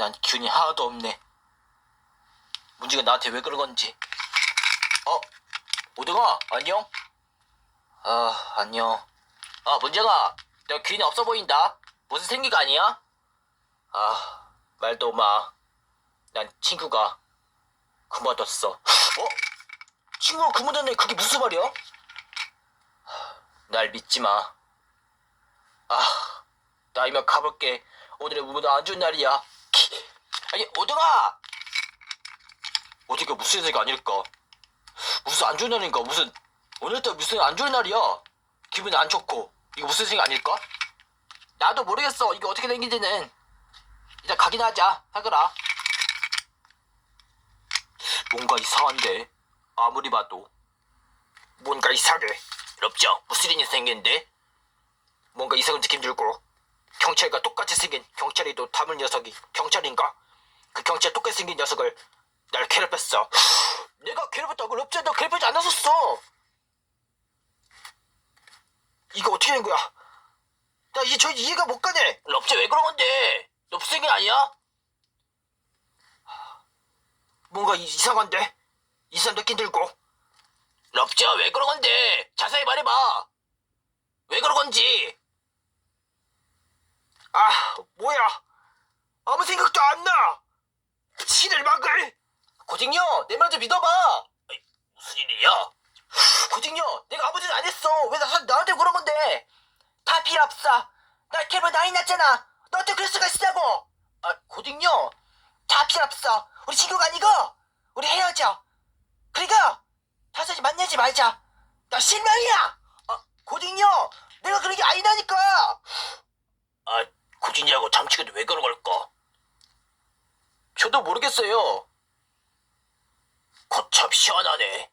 난 기운이 하나도 없네. 문제가 나한테 왜 그런 건지. 어? 오등아, 안녕? 아, 안녕. 아, 문제가, 내가 기운이 없어 보인다. 무슨 생기가 아니야? 아, 말도 마. 난 친구가 그만뒀어. 어? 친구가 그만뒀네. 그게 무슨 말이야? 날 믿지 마. 아, 나 이만 가볼게. 오늘은 무보다 안 좋은 날이야. 키. 아니, 오등아! 어디가 무슨 새가 아닐까? 무슨 안 좋은 날인가? 무슨, 오늘따라 무슨 안 좋은 날이야? 기분이 안 좋고. 이거 무슨 생각 아닐까? 나도 모르겠어. 이게 어떻게 된 건지는. 일단 가긴 하자. 하거라. 뭔가 이상한데. 아무리 봐도. 뭔가 이상해. 럽죠? 무슨 일이 생긴데? 뭔가 이상한 느낌 들고. 경찰과 똑같이 생긴 경찰이 또 담을 녀석이 경찰인가? 그 경찰 똑같이 생긴 녀석을 날 괴롭혔어. 내가 괴롭혔다고 럽죠? 너 괴롭히지 않았었어. 이거 어떻게 된 거야? 나 이제 저 이해가 못 가네. 럽제 왜 그런 건데? 럽생이 아니야? 뭔가 이- 이상한데? 이상한 느낌 들고. 럽제야 왜 그런 건데? 자세히 말해봐. 왜 그런 건지. 아 뭐야? 아무 생각도 안 나. 신을 막을. 고직녀 내 말 좀 믿어봐. 에이, 무슨 일이야? 고직녀 내가 짓안 했어. 왜 나, 나한테 그런 건데? 다 필요 없어. 나 결혼 나이 났잖아. 너한테 그럴 수가 있다고. 아, 고딩요. 다 필요 없어. 우리 친구가 아니고 우리 헤어져. 그러니까 다시 만나지 말자. 나 실망이야. 아, 고딩요. 내가 그런 게 아니라니까. 아, 고딩이하고 잠치기도 왜 그런? 저도 모르겠어요. 거참 시원하네.